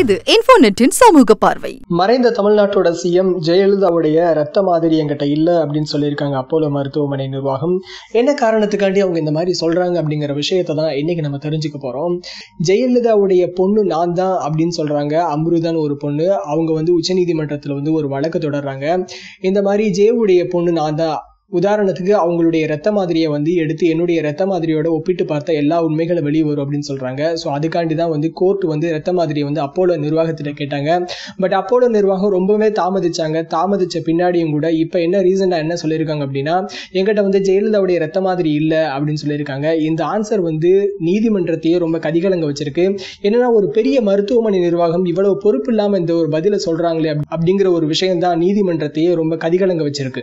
இது இன்ஃபோநெட்டின் சமூக பார்வை. மறைந்த தமிழ்நாட்டோட சிஎம் ஜெயலலிதாவுடைய ரத்த மாதிரி என்கிட்ட இல்லை அப்படின்னு சொல்லியிருக்காங்க அப்போலோ மருத்துவமனை நிர்வாகம். என்ன காரணத்துக்காண்டி அவங்க இந்த மாதிரி சொல்றாங்க அப்படிங்கிற விஷயத்தை தான் இன்னைக்கு நம்ம தெரிஞ்சுக்க போறோம். ஜெயலலிதாவுடைய பொண்ணு நான் தான் அப்படின்னு சொல்றாங்க. அம்ருதான் ஒரு பொண்ணு. அவங்க வந்து உச்சநீதிமன்றத்தில் வந்து ஒரு வழக்கு தொடர்றாங்க. இந்த மாதிரி ஜெயவுடைய பொண்ணு நான் தான் உதாரணத்துக்கு அவங்களுடைய ரத்த மாதிரியை வந்து எடுத்து என்னுடைய ரத்த மாதிரியோட ஒப்பிட்டு பார்த்தா எல்லா உண்மைகளும் வெளியே வரும் அப்படின்னு சொல்கிறாங்க ஸோ அதுக்காண்டி தான் வந்து கோர்ட் வந்து ரத்த மாதிரியை வந்து அப்போலோ நிர்வாகத்திட்ட கேட்டாங்க. பட் அப்போலோ நிர்வாகம் ரொம்பவே தாமதிச்சாங்க. தாமதிச்ச பின்னாடியும் கூட இப்போ என்ன ரீசனாக என்ன சொல்லியிருக்காங்க அப்படின்னா எங்கிட்ட வந்து ஜெயலலிதாவுடைய ரத்த மாதிரி இல்லை அப்படின்னு சொல்லியிருக்காங்க. இந்த ஆன்சர் வந்து நீதிமன்றத்தையே ரொம்ப கதிகலங்க வச்சிருக்கு. என்னன்னா ஒரு பெரிய மருத்துவமனை நிர்வாகம் இவ்வளவு பொறுப்பு இல்லாமல் இந்த ஒரு பதிலை சொல்கிறாங்களே அப்~ அப்படிங்கிற ஒரு விஷயம் தான் நீதிமன்றத்தையே ரொம்ப கதிகலங்க வச்சிருக்கு.